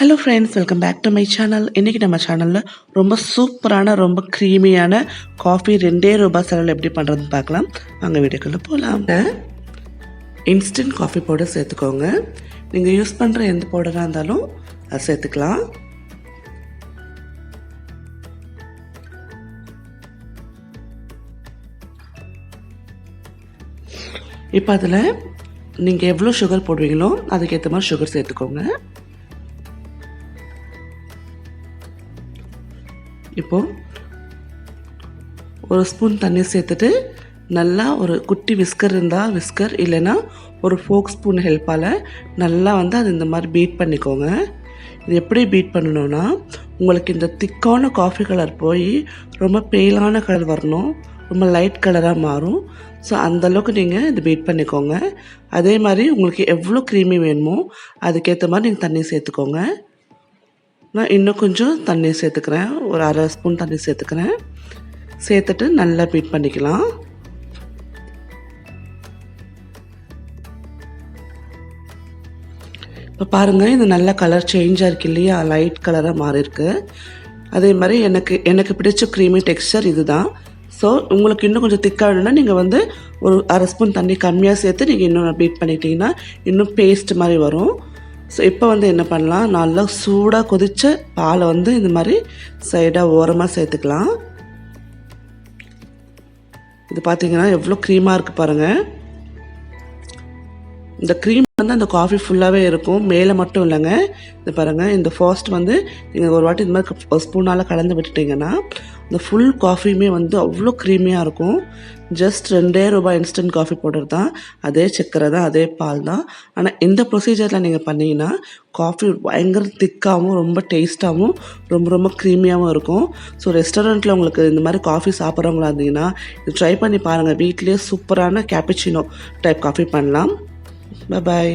Hello friends welcome back to my channel இன்றைக்கி நம்ம சேனலில் ரொம்ப சூப்பரான ரொம்ப க்ரீமியான காஃபி ரெண்டே ரூபாய் செலவில் எப்படி பண்ணுறதுன்னு பார்க்கலாம். வாங்க வீடியோக்குள்ளே போகலாம் இன்ஸ்டன்ட் காஃபி பவுடர் சேர்த்துக்கோங்க. நீங்கள் யூஸ் பண்ணுற எந்த பவுடராக இருந்தாலும் அது சேர்த்துக்கலாம். இப்போ அதில் நீங்கள் எவ்வளோ சுகர் போடுவீங்களோ அதுக்கேற்ற மாதிரி சுகர் சேர்த்துக்கோங்க. இப்போது ஒரு ஸ்பூன் தண்ணி சேர்த்துட்டு நல்லா ஒரு குட்டி விஸ்கர் இருந்தால் விஸ்கர் இல்லைன்னா ஒரு ஃபோக் ஸ்பூன் ஹெல்ப்பால் நல்லா வந்து அது இந்த மாதிரி பீட் பண்ணிக்கோங்க. இது எப்படி பீட் பண்ணணும்னா உங்களுக்கு இந்த திக்கான காஃபி கலர் போய் ரொம்ப பெயிலான கலர் வரணும் ரொம்ப லைட் கலராக மாறும். ஸோ அந்தளவுக்கு நீங்கள் இது பீட் பண்ணிக்கோங்க. அதே மாதிரி உங்களுக்கு எவ்வளோ க்ரீமி வேணுமோ அதுக்கேற்ற மாதிரி நீங்கள் தண்ணி சேர்த்துக்கோங்க. நான் இன்னும் கொஞ்சம் தண்ணி சேர்த்துக்கிறேன். ஒரு அரை ஸ்பூன் தண்ணி சேர்த்துக்கிறேன். சேர்த்துட்டு நல்லா பீட் பண்ணிக்கலாம். இப்போ பாருங்கள் இது நல்ல கலர் சேஞ்சாக இருக்கு இல்லையா? லைட் கலராக மாறியிருக்கு அதே மாதிரி எனக்கு எனக்கு பிடிச்ச க்ரீமி டெக்ஸ்சர் இதுதான். ஸோ உங்களுக்கு இன்னும் கொஞ்சம் திக்காக வேணும்னா நீங்கள் வந்து ஒரு அரை ஸ்பூன் தண்ணி கம்மியாக சேர்த்து நீங்கள் இன்னும் பீட் பண்ணிட்டீங்கன்னா இன்னும் பேஸ்ட் மாதிரி வரும். ஸோ இப்போ வந்து என்ன பண்ணலாம்? நல்லா சூடாக கொதித்த பாலை வந்து இந்த மாதிரி சைடாக ஓரமாக சேர்த்துக்கலாம். இது பார்த்தீங்கன்னா எவ்வளோ க்ரீமாக இருக்குது பாருங்கள் இந்த க்ரீம் வந்து அந்த காஃபி ஃபுல்லாகவே இருக்கும். மேலே மட்டும் இல்லைங்க. இது பாருங்கள் இந்த ஃபர்ஸ்ட் வந்து நீங்கள் ஒரு வாட்டி இந்த மாதிரி ஸ்பூனால் கலந்து விட்டுட்டிங்கன்னா இந்த ஃபுல் காஃபியுமே வந்து அவ்வளோ க்ரீமியாக இருக்கும். ஜஸ்ட் ரெண்டே ரூபாய் இன்ஸ்டன்ட் காஃபி பவுடர் தான் அதே சக்கரை தான் அதே பால் தான். ஆனால் இந்த ப்ரொசீஜரில் நீங்கள் பண்ணிங்கன்னா காஃபி பயங்கர திக்காகவும் ரொம்ப டேஸ்ட்டாகவும் ரொம்ப ரொம்ப க்ரீமியாகவும் இருக்கும். ஸோ ரெஸ்டாரண்ட்டில் உங்களுக்கு இந்த மாதிரி காஃபி சாப்பிட்றவங்களா இருந்தீங்கன்னா இது ட்ரை பண்ணி பாருங்கள் வீட்லேயே சூப்பரான கேப்பிச்சினோ டைப் காஃபி பண்ணலாம். பாய்